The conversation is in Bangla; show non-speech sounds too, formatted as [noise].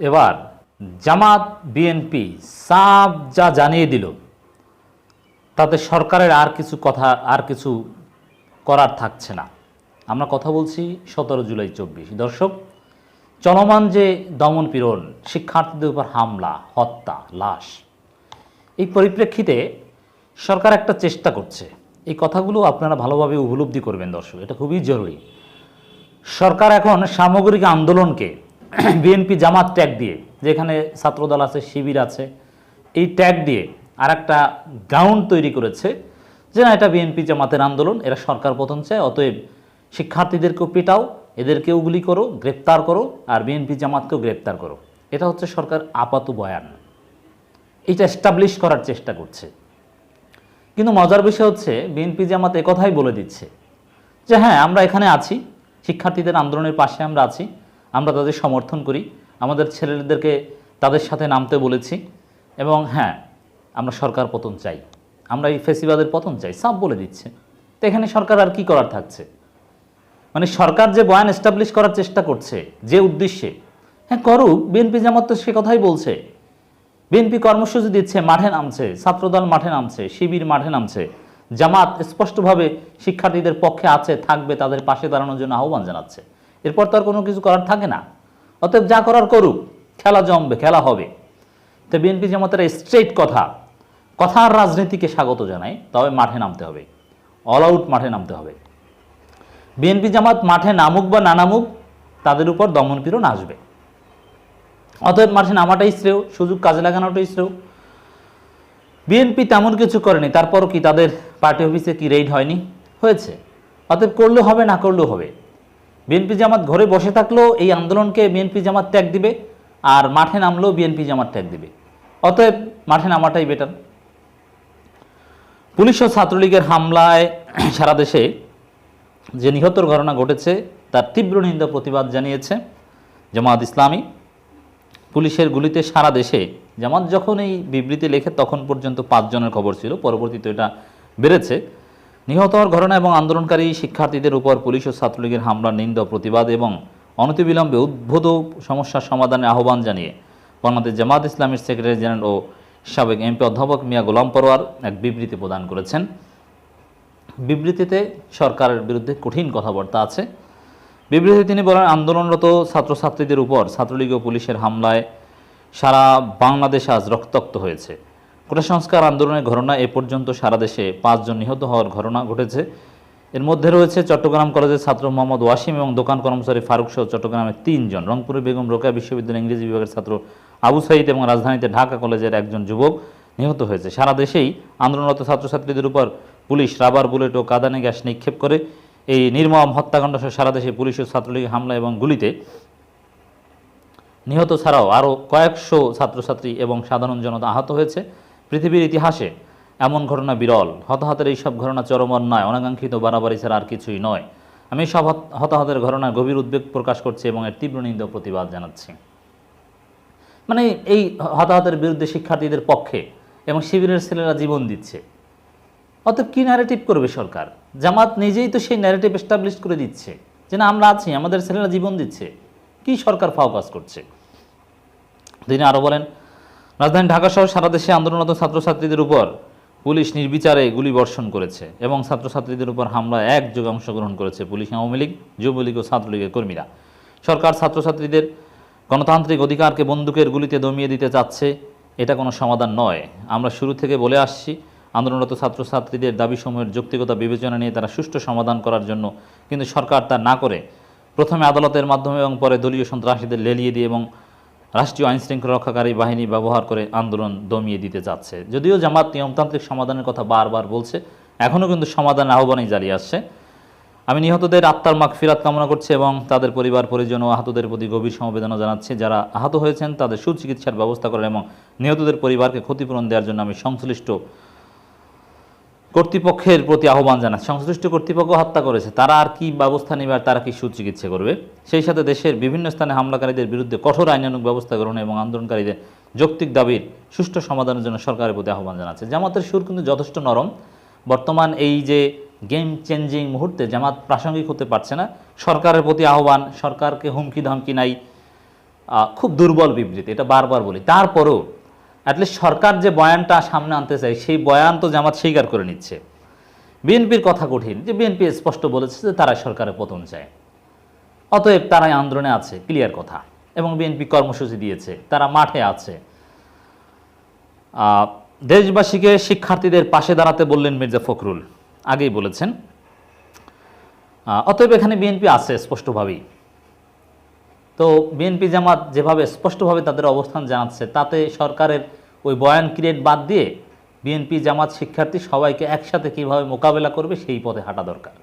এবার জামাত বিএনপি সাব যা জানিয়ে দিল, তাতে সরকারের আর কিছু কথা, আর কিছু করার থাকছে না। আমরা কথা বলছি সতেরো জুলাই চব্বিশ। দর্শক, চলমান যে দমন পীড়ন, শিক্ষার্থীদের উপর হামলা, হত্যা, লাশ, এই পরিপ্রেক্ষিতে সরকার একটা চেষ্টা করছে। এই কথাগুলো আপনারা ভালোভাবে উপলব্ধি করবেন দর্শক, এটা খুবই জরুরি। সরকার এখন সামগ্রিক আন্দোলনকে [clears throat] বিএনপি জামাত ট্যাগ দিয়ে, যেখানে ছাত্রদল আছে, শিবির আছে, এই ট্যাগ দিয়ে আর একটা গ্রাউন্ড তৈরি করেছে যে না, এটা বিএনপি জামাতের আন্দোলন, এরা সরকার পতন চায়, অতএব শিক্ষার্থীদেরকেও পেটাও, এদেরকেও গুলি করো, গ্রেপ্তার করো, আর বিএনপি জামাতকেও গ্রেপ্তার করো। এটা হচ্ছে সরকার আপাত বয়ান। এটা এস্টাবলিশ করার চেষ্টা করছে। কিন্তু মজার বিষয় হচ্ছে, বিএনপি জামাত একথাই বলে দিচ্ছে যে হ্যাঁ আমরা এখানে আছি, শিক্ষার্থীদের আন্দোলনের পাশে আমরা আছি আমরা তাদের সমর্থন করি। আমাদের ছেলেদেরকে তাদের সাথে নামতে বলেছি এবং হ্যাঁ আমরা সরকার পতন চাই। আমরা এই ফেসিবাদের পতন চাই সাব বলে দিচ্ছে। তো এখানে সরকার আর কি করার থাকছে? মানে সরকার যে বয়ান এস্টাবলিশ করার চেষ্টা করছে, যে উদ্দেশ্যে হ্যাঁ করুক, বিএনপি জামাত তো সে কথাই বলছে। বিএনপি কর্মসূচি দিচ্ছে, মাঠে নামছে, ছাত্রদল মাঠে নামছে, শিবির মাঠে নামছে। জামাত স্পষ্টভাবে শিক্ষার্থীদের পক্ষে আছে, থাকবে, তাদের পাশে দাঁড়ানোর জন্য আহ্বান জানাচ্ছে। এরপর তো আর কোনো কিছু করার থাকে না। অতএব যা করার করুক, খেলা জমবে, খেলা হবে। তো বিএনপি জামাতের স্ট্রেট কথা, কথার রাজনীতিকে স্বাগত জানাই, তবে মাঠে নামতে হবে। অল আউট মাঠে নামতে হবে। বিএনপি জামাত মাঠে নামুক বা না নামুক, তাদের উপর দমনপীড়ন আসবে। অতএব মাঠে নামাটাই শ্রেয়, সুযোগ কাজে লাগানোটাই শ্রেয়। বিএনপি তেমন কিছু করেনি, তারপরও কি তাদের পার্টি অফিসে কি রেড হয়নি? হয়েছে। অতএব করলেও হবে, না করলেও হবে। বিএনপি জামাত ঘরে বসে থাকলেও এই আন্দোলনকে বিএনপি জামাত ত্যাগ দিবে আর মাঠে নামলেও বিএনপি জামাত ত্যাগ দিবে। অতএব মাঠে নামাটাই বেটার পুলিশ ও ছাত্রলীগের হামলায় [clears throat] সারা দেশে যে নিহতর ঘটনা ঘটেছে, তার তীব্র নিন্দা প্রতিবাদ জানিয়েছে জামাত ইসলামী। পুলিশের গুলিতে সারা দেশে জামাত যখন এই বিবৃতি লেখে, তখন পর্যন্ত পাঁচজনের খবর ছিল, পরবর্তীতে এটা বেড়েছে। নিহত হওয়ার ঘটনা এবং আন্দোলনকারী শিক্ষার্থীদের উপর পুলিশ ও ছাত্রলীগের হামলার নিন্দ প্রতিবাদ এবং অনতিবিলম্বে উদ্ভূত সমস্যার সমাধানের আহ্বান জানিয়ে বাংলাদেশ জামাত ইসলামের সেক্রেটারি জেনারেল ও সাবেক এমপি অধ্যাপক মিয়া গোলাম পরোয়ার এক বিবৃতি প্রদান করেছেন। বিবৃতিতে সরকারের বিরুদ্ধে কঠিন কথাবার্তা আছে। বিবৃতিতে তিনি বলেন, আন্দোলনরত ছাত্রছাত্রীদের উপর ছাত্রলীগ ও পুলিশের হামলায় সারা বাংলাদেশ আজ রক্তাক্ত হয়েছে। কোটা সংস্কার আন্দোলনের ঘটনা এ পর্যন্ত সারা দেশে পাঁচজন নিহত হওয়ার ঘটনা ঘটেছে। এর মধ্যে রয়েছে চট্টগ্রাম কলেজের ছাত্র মোহাম্মদ ওয়াসিম এবং দোকান কর্মচারী ফারুক সহ চট্টগ্রামের তিনজন। রংপুরের বেগম রোকেয়া বিশ্ববিদ্যালয় ইংরেজি বিভাগের ছাত্র আবু সাইদ এবং রাজধানীতে ঢাকা কলেজের একজন যুবক নিহত হয়েছে। সারা দেশেই আন্দোলনরত ছাত্রছাত্রীদের উপর পুলিশ রাবার বুলেট ও কাদানে গ্যাস নিক্ষেপ করে। এই নির্মম হত্যাকাণ্ড সহ সারা দেশে পুলিশ ও ছাত্রলীগের হামলা এবং গুলিতে নিহত ছাড়াও আরও কয়েকশো ছাত্রছাত্রী এবং সাধারণ জনতা আহত হয়েছে। পৃথিবীর ইতিহাসে এমন ঘটনা বিরল। হতাহতের এইসব ঘটনা চরম অন্যায়, অনাকাঙ্ক্ষিত বাড়াবাড়ি ছাড়া আর কিছুই নয়। আমি সব হতাহতের ঘটনার গভীর উদ্বেগ প্রকাশ করছি এবং এর তীব্র নিন্দা প্রতিবাদ জানাচ্ছি। মানে এই হতাহতের বিরুদ্ধে শিক্ষার্থীদের পক্ষে এবং শিবিরের ছেলেরা জীবন দিচ্ছে। অতএব কি ন্যারেটিভ করবে সরকার? জামাত নিজেই তো সেই ন্যারেটিভ এস্টাবলিশ করে দিচ্ছে যে না, আমরা আছি, আমাদের ছেলেরা জীবন দিচ্ছে। কি সরকার ফাওকাস করছে? তিনি আরও বলেন রাজধানী ঢাকা সহ সারা দেশে আন্দোলনরত ছাত্রছাত্রীদের উপর পুলিশ নির্বিচারে গুলি বর্ষণ করেছে এবং ছাত্রছাত্রীদের উপর হামলায় একযোগে অংশগ্রহণ করেছে পুলিশ, আওয়ামী লীগ, যুবলীগ ও ছাত্রলীগের কর্মীরা। সরকার ছাত্রছাত্রীদের গণতান্ত্রিক অধিকারকে বন্দুকের গুলিতে দমিয়ে দিতে চাচ্ছে, এটা কোনো সমাধান নয়। আমরা শুরু থেকে বলে আসছি, আন্দোলনরত ছাত্রছাত্রীদের দাবিসমূহের যৌক্তিকতা বিবেচনা নিয়ে তারা সুষ্ঠু সমাধান করার জন্য, কিন্তু সরকার তা না করে প্রথমে আদালতের মাধ্যমে এবং পরে দলীয় সন্ত্রাসীদের লেলিয়ে দিয়ে এবং রাষ্ট্রীয় আইন শৃঙ্খলা রক্ষাকারী বাহিনী ব্যবহার করে আন্দোলন দমিয়ে দিতে যাচ্ছে। যদিও জামাত নিয়মতান্ত্রিক সমাধানের কথা বারবার বলছে, এখনও কিন্তু সমাধান আহ্বানই জারি আসছে। আমি নিহতদের আত্মার মাগ ফিরাত কামনা করছি এবং তাদের পরিবার, পরিজন ও আহতদের প্রতি গভীর সমবেদনা জানাচ্ছি। যারা আহত হয়েছেন, তাদের সুচিকিৎসার ব্যবস্থা করেন এবং নিহতদের পরিবারকে ক্ষতিপূরণ দেওয়ার জন্য আমি সংশ্লিষ্ট কর্তৃপক্ষের প্রতি আহ্বান জানাচ্ছি। সংশ্লিষ্ট কর্তৃপক্ষ হত্যা করেছে। তারা আর কি ব্যবস্থা নেবে আর তারা কি সুচিকিৎসা করবে? সেই সাথে দেশের বিভিন্ন স্থানে হামলাকারীদের বিরুদ্ধে কঠোর আইনানুক ব্যবস্থা গ্রহণ এবং আন্দোলনকারীদের যৌক্তিক দাবির সুষ্ঠু সমাধানের জন্য সরকারের প্রতি আহ্বান জানাচ্ছে। জামাতের সুর কিন্তু যথেষ্ট নরম। বর্তমান এই যে গেম চেঞ্জিং মুহূর্তে জামাত প্রাসঙ্গিক হতে পারছে না। সরকারের প্রতি আহ্বান, সরকারকে হুমকি ধামকি নাই খুব দুর্বল বিবৃতি, এটা বারবার বলি। তারপরেও অ্যাটলিস্ট সরকার যে বয়ানটা সামনে আনতে চায়, সেই বয়ান তো জামাত স্বীকার করে নিচ্ছে। বিএনপির কথা কঠিন, যে বিএনপি স্পষ্ট বলেছে যে তারা সরকারের পতন চায়। অতএব তারাই আন্দোলনে আছে ক্লিয়ার কথা। এবং বিএনপি কর্মসূচি দিয়েছে, তারা মাঠে আছে। দেশবাসীকে শিক্ষার্থীদের পাশে দাঁড়াতে বললেন মির্জা ফখরুল। আগেই বলেছেন। অতএব এখানে বিএনপি আছে, স্পষ্টভাবেই। তো বিএনপি জামাত যেভাবে স্পষ্টভাবে তাদের অবস্থান জানাচ্ছে, তাতে সরকারের ওই বয়ান ক্রিয়েট বাদ দিয়ে বিএনপি জামাত শিক্ষার্থী সবাইকে একসাথে কীভাবে মোকাবেলা করবে সেই পথে হাঁটা দরকার।